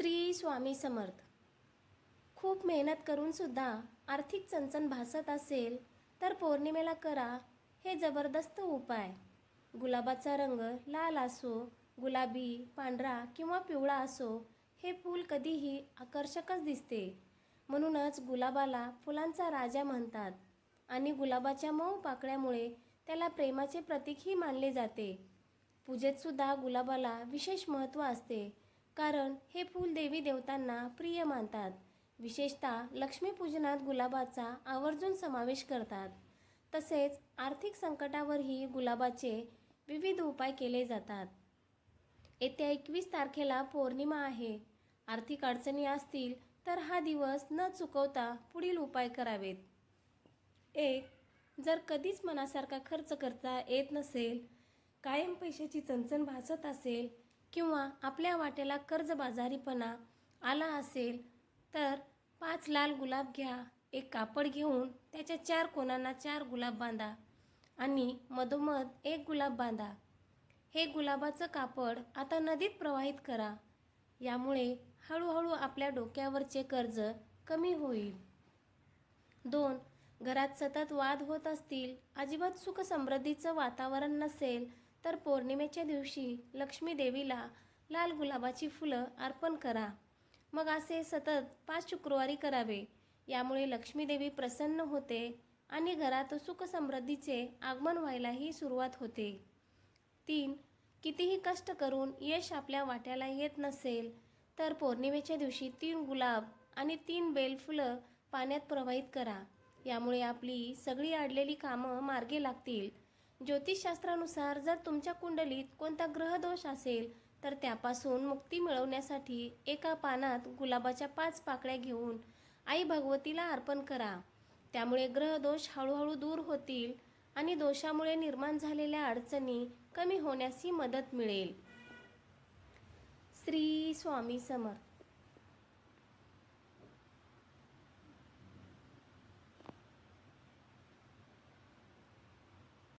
श्री स्वामी समर्थ. खूप मेहनत करूनसुद्धा आर्थिक चणचण भासत असेल तर पौर्णिमेला करा हे जबरदस्त उपाय. गुलाबाचा रंग लाल असो गुलाबी पांढरा किंवा पिवळा असो हे फूल कधीही आकर्षकच दिसते. म्हणूनच गुलाबाला फुलांचा राजा म्हणतात आणि गुलाबाच्या मऊ पाकळ्यामुळे त्याला प्रेमाचे प्रतीकही मानले जाते. पूजेतसुद्धा गुलाबाला विशेष महत्त्व असते. कारण हे फूल देवी देवतांना प्रिय मानतात. विशेषतः लक्ष्मीपूजनात गुलाबाचा आवर्जून समावेश करतात. तसेच आर्थिक संकटावरही गुलाबाचे विविध उपाय केले जातात. येत्या एकवीस तारखेला पौर्णिमा आहे. आर्थिक अडचणी असतील तर हा दिवस न चुकवता पुढील उपाय करावेत. एक जर कधीच मनासारखा खर्च करता येत नसेल कायम पैशाची चणचण भासत असेल किंवा आपल्या वाटेला कर्जबाजारीपणा आला असेल तर पाच लाल गुलाब घ्या एक कापड घेऊन त्याच्या चार कोणांना चार गुलाब बांधा आणि मधोमध एक गुलाब बांधा. हे गुलाबाचं कापड आता नदीत प्रवाहित करा. यामुळे हळूहळू आपल्या डोक्यावरचे कर्ज कमी होईल. दोन घरात सतत वाद होत असतील अजिबात सुख समृद्धीचं वातावरण नसेल तर पौर्णिमेच्या दिवशी लक्ष्मी देवीला लाल गुलाबाची फुलं अर्पण करा. मग असे सतत पाच शुक्रवारी करावे. यामुळे लक्ष्मीदेवी प्रसन्न होते आणि घरात सुखसमृद्धीचे आगमन व्हायलाही सुरुवात होते. तीन कितीही कष्ट करून यश आपल्या वाट्याला येत नसेल तर पौर्णिमेच्या दिवशी तीन गुलाब आणि तीन बेलफुलं पाण्यात प्रवाहित करा. यामुळे आपली सगळी अडलेली कामं मार्गी लागतील. ज्योतिषशास्त्रानुसार जर तुमच्या कुंडलीत कोणता ग्रहदोष असेल तर त्यापासून मुक्ती मिळवण्यासाठी एका पानात गुलाबाच्या पाच पाकळ्या घेऊन आई भगवतीला अर्पण करा. त्यामुळे ग्रहदोष हळूहळू दूर होतील आणि दोषामुळे निर्माण झालेल्या अडचणी कमी होण्यासही मदत मिळेल. श्री स्वामी समर्थ.